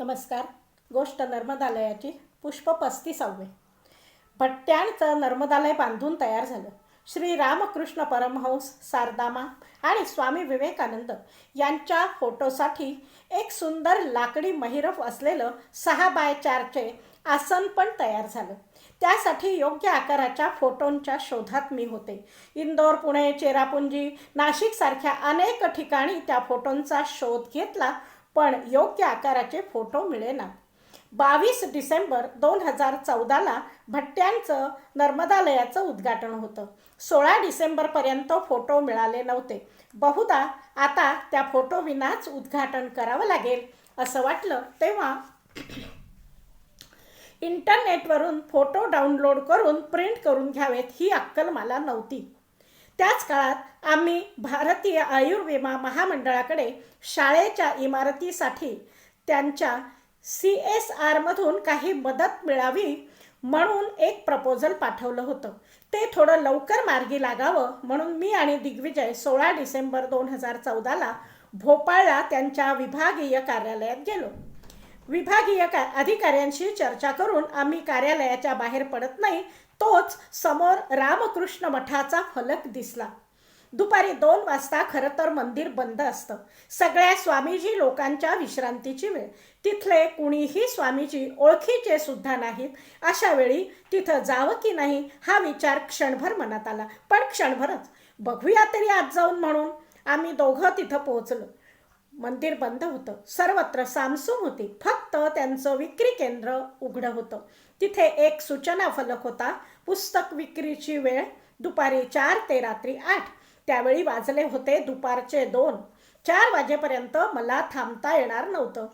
नमस्कार. गोष्ट नर्मदालयाची पुष्प पस्तीसावे. भट्ट्यांचं नर्मदालय बांधून तयार झालं. श्री रामकृष्ण परमहंस सारदामा आणि स्वामी विवेकानंद यांच्या फोटोसाठी एक सुंदर लाकडी महिरफ असलेलं सहा बाय चारचे आसन पण तयार झालं. त्यासाठी योग्य आकाराच्या फोटोंच्या शोधात मी होते. इंदोर पुणे चेरापुंजी नाशिकसारख्या अनेक ठिकाणी त्या फोटोंचा शोध घेतला पण योग्य आकाराचे फोटो मिळेना. बावीस डिसेंबर दोन हजार चौदाला भट्ट्यांचं नर्मदालयाचं उद्घाटन होतं. सोळा डिसेंबरपर्यंत फोटो मिळाले नव्हते. बहुधा आता त्या फोटोविनाच उद्घाटन करावं लागेल असं वाटलं तेव्हा इंटरनेटवरून फोटो डाउनलोड करून प्रिंट करून घ्यावेत ही अक्कल मला नव्हती. त्याच काळात आम्ही भारतीय आयुर्विमा महामंडळाकडे शाळेच्या इमारतीसाठी त्यांच्या सी एस आरमधून काही मदत मिळावी म्हणून एक प्रपोजल पाठवलं होतं. ते थोडं लवकर मार्गी लागावं म्हणून मी आणि दिग्विजय सोळा डिसेंबर दोन हजार चौदाला भोपाळला त्यांच्या विभागीय कार्यालयात गेलो. विभागीय का अधिकाऱ्यांशी चर्चा करून आम्ही कार्यालयाच्या बाहेर पडत नाही तोच समोर रामकृष्ण मठाचा फलक दिसला. दुपारी दोन वाजता खरं तर मंदिर बंद असतं. सगळ्या स्वामीजी लोकांच्या विश्रांतीची वेळ. तिथले कुणीही स्वामीजी ओळखीचे सुद्धा नाहीत. अशा वेळी तिथं जावं की नाही हा विचार क्षणभर मनात आला. पण क्षणभरच. बघूया तरी आज जाऊन म्हणून. आम्ही दोघं तिथं पोहोचलो. मंदिर बंद होतं. सर्वत्र सामसूम होती. फक्त त्यांचं विक्री केंद्र उघडं होतं. तिथे एक सूचना फलक होता. पुस्तक विक्रीची वेळ दुपारी चार ते रात्री आठ. त्यावेळी वाजले होते दुपारचे दोन. चार वाजेपर्यंत मला थांबता येणार नव्हतं.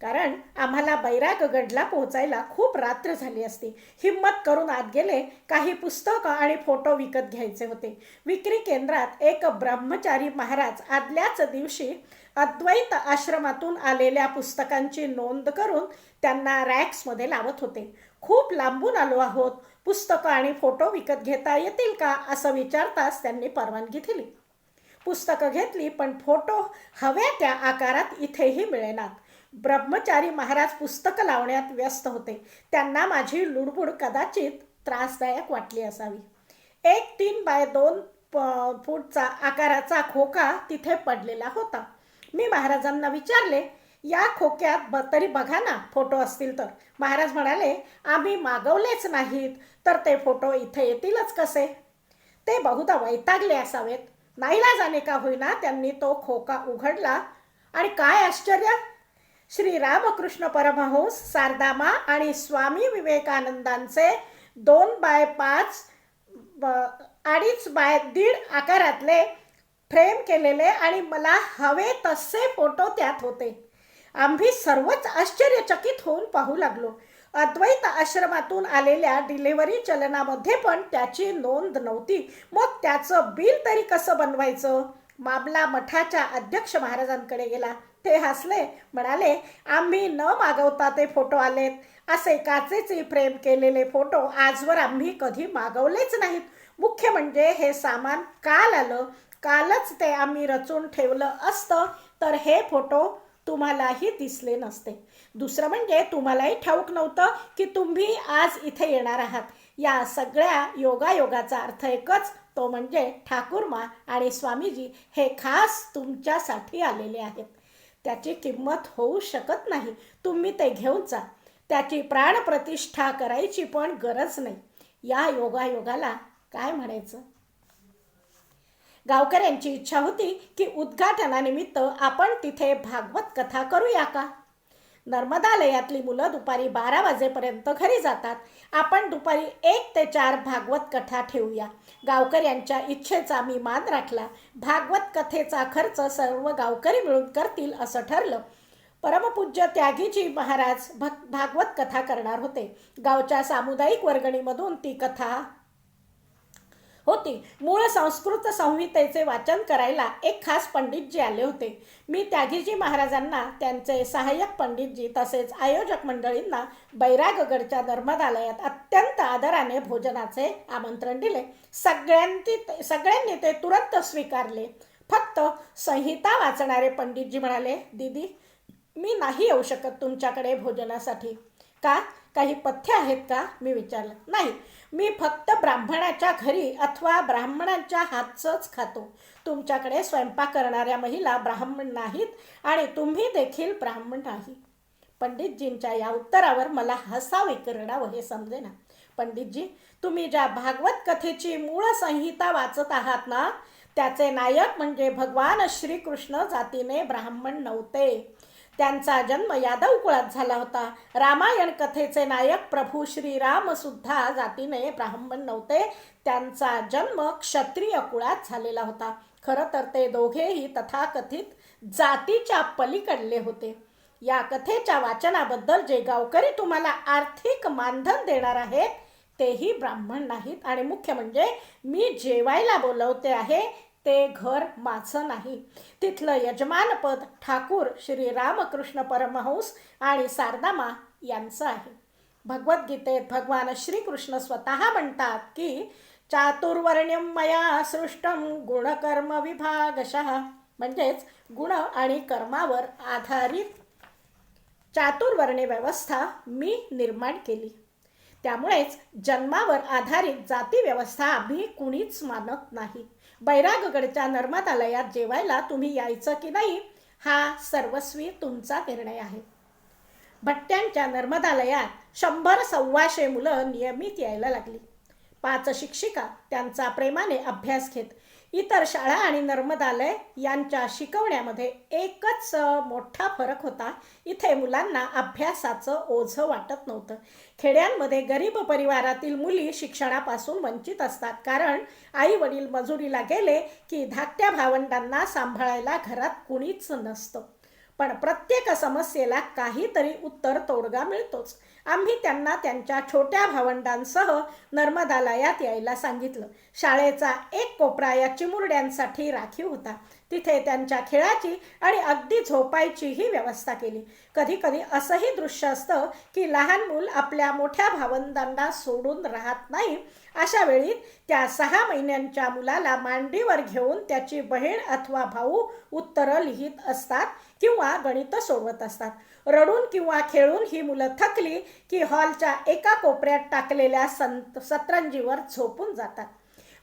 कारण आम्हाला बैरागगडला पोहोचायला खूप रात्र झाली असती. हिंमत करून आत गेले काही पुस्तकं आणि फोटो विकत घ्यायचे होते. विक्री केंद्रात एक ब्रह्मचारी महाराज आदल्याच दिवशी अद्वैत आश्रमातून आलेल्या पुस्तकांची नोंद करून त्यांना रॅक्समध्ये लावत होते. खूप लांबून आलो आहोत. पुस्तकं आणि फोटो विकत घेता येतील का असं विचारताच त्यांनी परवानगी दिली. पुस्तकं घेतली पण फोटो हव्या त्या आकारात इथेही मिळेनात. ब्रह्मचारी महाराज पुस्तकं लावण्यात व्यस्त होते. त्यांना माझी लुडबुड कदाचित त्रासदायक वाटली असावी. एक तीन बाय दोन प- फूटचा आकाराचा खोका तिथे पडलेला होता. मी महाराजांना विचारले या खोक्यात ब तरी बघा ना फोटो असतील तर. महाराज म्हणाले आम्ही मागवलेच नाहीत तर ते फोटो इथे येतीलच कसे? ते बहुधा वैतागले असावेत. नाईलाजाने का होईना त्यांनी तो खोका उघडला? आणि काय आश्चर्य? श्री रामकृष्ण परमहंस सारदामा आणि स्वामी विवेकानंदांचे दोन बाय पाच ब- अडीच बाय दीड आकारातले फ्रेम केलेले आणि मला हवे तसे फोटो त्यात होते. आम्ही सर्वच आश्चर्यचकित होऊन पाहू लागलो. अद्वैत आश्रमातून आलेल्या डिलिव्हरी चलनामध्ये पण त्याची नोंद नव्हती. मग त्याचं बिल तरी कसं बनवायचं? मामला मठाच्या अध्यक्ष महाराजांकडे गेला. ते हसले म्हणाले आम्ही न मागवता ते फोटो आलेत. असे काचेचे फ्रेम केलेले फोटो आजवर आम्ही कधी मागवलेच नाहीत. मुख्य म्हणजे हे सामान काल आलं. कालच ते आम्ही रचून ठेवलं असतं तर हे फोटो तुम्हालाही दिसले नसते. दुसरं म्हणजे तुम्हालाही ठाऊक नव्हतं की तुम्ही आज इथे येणार आहात. या सगळ्या योगायोगाचा अर्थ एकच तो म्हणजे ठाकूरमा आणि स्वामीजी हे खास तुमच्यासाठी आलेले आहेत. त्याची किंमत होऊ शकत नाही. तुम्ही ते घेऊन जा. त्याची प्राणप्रतिष्ठा करायची पण गरज नाही. या योगायोगाला काय म्हणायचं? गावकऱ्यांची इच्छा होती की उद्घाटनानिमित्त आपण तिथे भागवत कथा करूया का? नर्मदालयातली मुलं दुपारी बारा वाजेपर्यंत घरी जातात. आपण दुपारी एक ते चार भागवत कथा ठेवूया. गावकऱ्यांच्या इच्छेचा मी मान राखला. भागवत कथेचा खर्च सर्व गावकरी मिळून करतील असं ठरलं. परमपूज्य त्यागीजी महाराज भक भागवत कथा करणार होते. गावच्या सामुदायिक वर्गणीमधून ती कथा होती. मूळ संस्कृत संहितेचे वाचन करायला एक खास पंडितजी आले होते. मी त्यागीजी महाराजांना त्यांचे सहाय्यक पंडितजी तसेच आयोजक मंडळींना बैरागगडच्या धर्मदालयात अत्यंत आदराने भोजनाचे आमंत्रण दिले. सगळ्यांनी सगळ्यांनी ते तुरंत स्वीकारले. फक्त संहिता वाचणारे पंडितजी म्हणाले दीदी मी नाही येऊ शकत तुमच्याकडे भोजनासाठी. का? काही पथ्य आहेत का? मी विचारलं. नाही. मी फक्त ब्राह्मणाच्या घरी अथवा ब्राह्मणांच्या हातचंच खातो. तुमच्याकडे स्वयंपाक करणाऱ्या महिला ब्राह्मण नाहीत आणि तुम्ही देखील ब्राह्मण नाही. पंडितजींच्या या उत्तरावर मला हसावे करडावं हे समजेना. पंडितजी तुम्ही ज्या भागवत कथेची मूळ संहिता वाचत आहात ना त्याचे नायक म्हणजे भगवान श्रीकृष्ण जातीने ब्राह्मण नव्हते. त्यांचा जन्म यादव कुळात झाला होता. रामायण कथेचे नायक प्रभू श्रीराम सुद्धा जातीने ब्राह्मण नव्हते. त्यांचा जन्म क्षत्रिय कुळात झालेला होता. खरं तर ते दोघेही तथाकथित जातीच्या पलीकडले होते. या कथेच्या वाचनाबद्दल जे गावकरी तुम्हाला आर्थिक मानधन देणार आहेत तेही ब्राह्मण नाहीत. आणि मुख्य म्हणजे मी जेवायला बोलवते आहे ते घर माझं नाही. तिथलं यजमानपद ठाकूर श्री रामकृष्ण परमहंस आणि सारदामा यांचं आहे. भगवद्गीतेत भगवान श्रीकृष्ण स्वतः म्हणतात की चातुर्वर्ण्यम मया सृष्टम गुणकर्म विभागशः. म्हणजेच गुण आणि कर्मावर आधारित चातुर्वर्णे व्यवस्था मी निर्माण केली. त्यामुळेच जन्मावर आधारित जाती व्यवस्था आम्ही कुणीच मानत नाही. बैरागगडच्या नर्मदालयात जेवायला तुम्ही यायचं की नाही हा सर्वस्वी तुमचा निर्णय आहे. भट्ट्यांच्या नर्मदालयात शंभर सव्वाशे मुलं नियमित यायला लागली. पाच शिक्षिका त्यांचा प्रेमाने अभ्यास घेत इतर शाळा आणि नर्मदालय यांच्या शिकवण्यामध्ये एकच मोठा फरक होता. इथे मुलांना अभ्यासाचं ओझं वाटत नव्हतं. खेड्यांमध्ये गरीब परिवारातील मुली शिक्षणापासून वंचित असतात. कारण आई वडील मजुरीला गेले की धाकट्या भावंडांना सांभाळायला घरात कुणीच नसतं. पण प्रत्येक समस्येला काहीतरी उत्तर तोडगा मिळतोच. आम्ही त्यांना त्यांच्या छोट्या भावंडांसह नर्मदालयात यायला सांगितलं. शाळेचा एक कोपरा या चिमुरड्यांसाठी राखीव होता. तिथे त्यांच्या खेळाची आणि अगदी झोपायचीही व्यवस्था केली. कधी कधी असंही दृश्य असतं की लहान मूल आपल्या मोठ्या भावंडांना सोडून राहत नाही. अशा वेळी त्या सहा महिन्यांच्या मुलाला मांडीवर घेऊन त्याची बहीण अथवा भाऊ उत्तरं लिहित असतात. किंवा गणित सोडवत असतात. रडून किंवा खेळून ही मुलं थकली की हॉलच्या एका कोपऱ्यात टाकलेल्या संत सतरंजीवर झोपून जातात.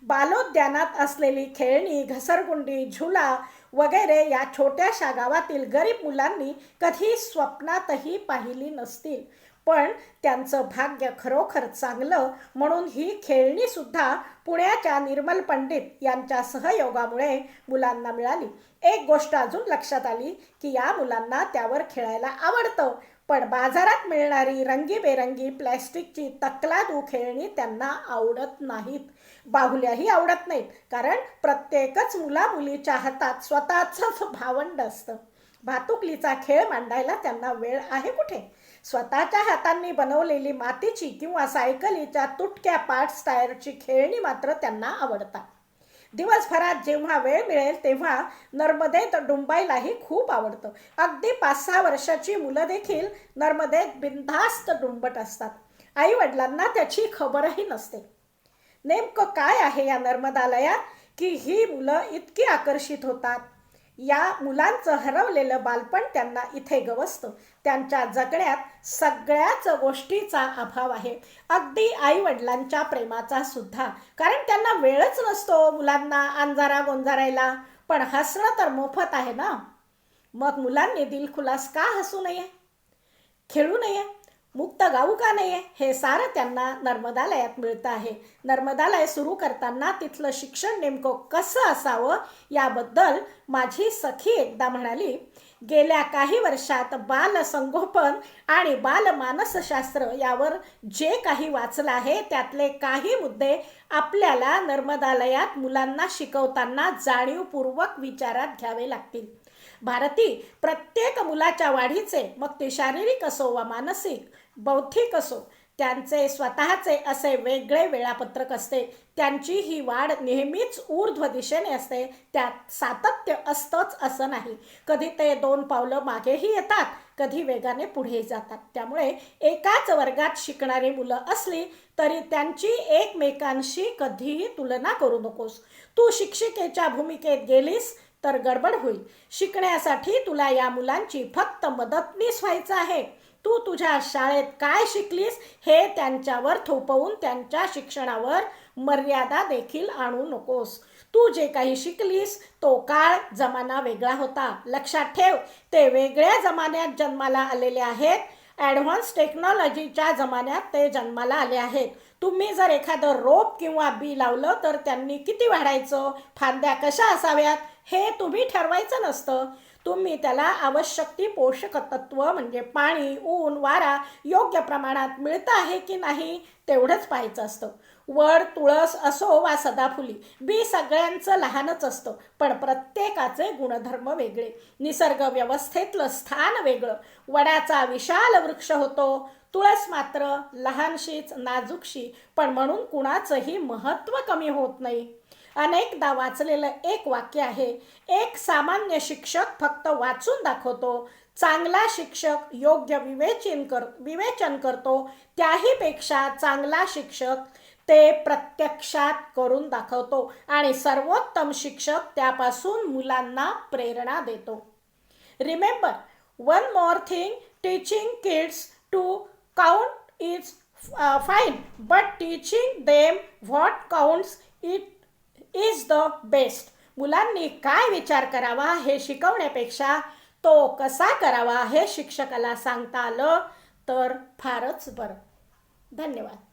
बालोद्यानात असलेली खेळणी घसरगुंडी झुला वगैरे या छोट्याशा गावातील गरीब मुलांनी कधी स्वप्नातही पाहिली नसतील. पण त्यांचं भाग्य खरोखर चांगलं म्हणून ही खेळणीसुद्धा पुण्याच्या निर्मल पंडित यांच्या सहयोगामुळे मुलांना मिळाली. एक गोष्ट अजून लक्षात आली की या मुलांना त्यावर खेळायला आवडतं. पण बाजारात मिळणारी रंगीबेरंगी प्लॅस्टिकची तकलादू खेळणी त्यांना आवडत नाहीत. बाहुल्याही आवडत नाहीत कारण प्रत्येकच मुला मुलीच्या हातात स्वतःच भावंड असतं. भातुकलीचा खेळ मांडायला त्यांना वेळ आहे कुठे? स्वतःच्या हातांनी बनवलेली मातीची किंवा सायकलीच्या तुटक्या पार्ट्स टायरची खेळणी मात्र त्यांना आवडतात. दिवसभरात जेव्हा वेळ मिळेल तेव्हा नर्मदेत डुंबायलाही खूप आवडतं. अगदी पाच सहा वर्षाची मुलं देखील नर्मदेत बिनधास्त डुंबत असतात. आई वडिलांना त्याची खबरही नसते. नेमकं काय आहे या नर्मदालयात? की ही मुलं इतकी आकर्षित होतात? या मुलांचं हरवलेलं बालपण त्यांना इथे गवसतं. त्यांच्या जगण्यात सगळ्याच गोष्टीचा अभाव आहे. अगदी आई वडिलांच्या प्रेमाचा सुद्धा. कारण त्यांना वेळच नसतो मुलांना अंजारा गोंजारायला. पण हसणं तर मोफत आहे ना. मग मुलांनी दिलखुलास का हसू नये? खेळू नये? मुक्त गाऊ का नये हे सारं त्यांना नर्मदालयात मिळतं आहे. नर्मदालय सुरू करताना तिथलं शिक्षण नेमकं कसं असावं याबद्दल माझी सखी एकदा म्हणाली गेल्या काही वर्षात बालसंगोपन आणि बालमानसशास्त्र यावर जे काही वाचलं आहे त्यातले काही मुद्दे आपल्याला नर्मदालयात मुलांना शिकवताना जाणीवपूर्वक विचारात घ्यावे लागतील. भारती प्रत्येक मुलाच्या वाढीचे मग ते शारीरिक असो वा मानसिक बौद्धिक असो त्यांचे स्वतःचे असे वेगळे वेळापत्रक असते. त्यांची ही वाढ नेहमीच ऊर्ध्व दिशेने असते. त्यात सातत्य असतंच असं नाही. कधी ते दोन पावलं मागेही येतात कधी वेगाने पुढे जातात. त्यामुळे एकाच वर्गात शिकणारी मुलं असली तरी त्यांची एकमेकांशी कधीही तुलना करू नकोस. तू शिक्षिकेच्या भूमिकेत गेलीस तर गडबड होईल. शिकण्यासाठी तुला या मुलांची फक्त मदतनीस व्हायचं आहे. तू तुझ्या शाळेत काय शिकलीस हे त्यांच्यावर थोपवून त्यांच्या शिक्षणावर मर्यादा देखील आणू नकोस. तू जे काही शिकलीस तो काळ जमाना वेगळा होता. लक्षात ठेव ते वेगळ्या जमान्यात जन्माला आलेले आहेत. ॲडव्हान्स टेक्नॉलॉजीच्या जमान्यात ते जन्माला आले आहेत. तुम्ही जर एखादं रोप किंवा बी लावलं तर त्यांनी किती वाढायचं? फांद्या कशा असाव्यात? हे तुम्ही ठरवायचं नसतं. तुम्ही त्याला आवश्यक ती पोषक तत्व म्हणजे पाणी ऊन वारा योग्य प्रमाणात मिळतं आहे की नाही तेवढंच पाहायचं असतं. वड तुळस असो वा सदाफुली बी सगळ्यांचं लहानच असतं. पण प्रत्येकाचे गुणधर्म वेगळे. निसर्ग व्यवस्थेतलं स्थान वेगळं. वडाचा विशाल वृक्ष होतो. तुळस मात्र लहानशीच नाजूकशी. पण म्हणून कुणाचंही महत्त्व कमी होत नाही. अनेकदा वाचलेलं एक वाक्य आहे. एक सामान्य शिक्षक फक्त वाचून दाखवतो. चांगला शिक्षक योग्य विवेचन कर विवेचन करतो. त्याहीपेक्षा चांगला शिक्षक ते प्रत्यक्षात करून दाखवतो आणि सर्वोत्तम शिक्षक त्यापासून मुलांना प्रेरणा देतो. Remember one more thing teaching kids to count is fine but teaching them what counts it is the best मुलांनी काय विचार करावा हे शिकवण्यापेक्षा तो कसा करावा हे शिक्षकाला सांगता आलं तर फारच बरं. धन्यवाद.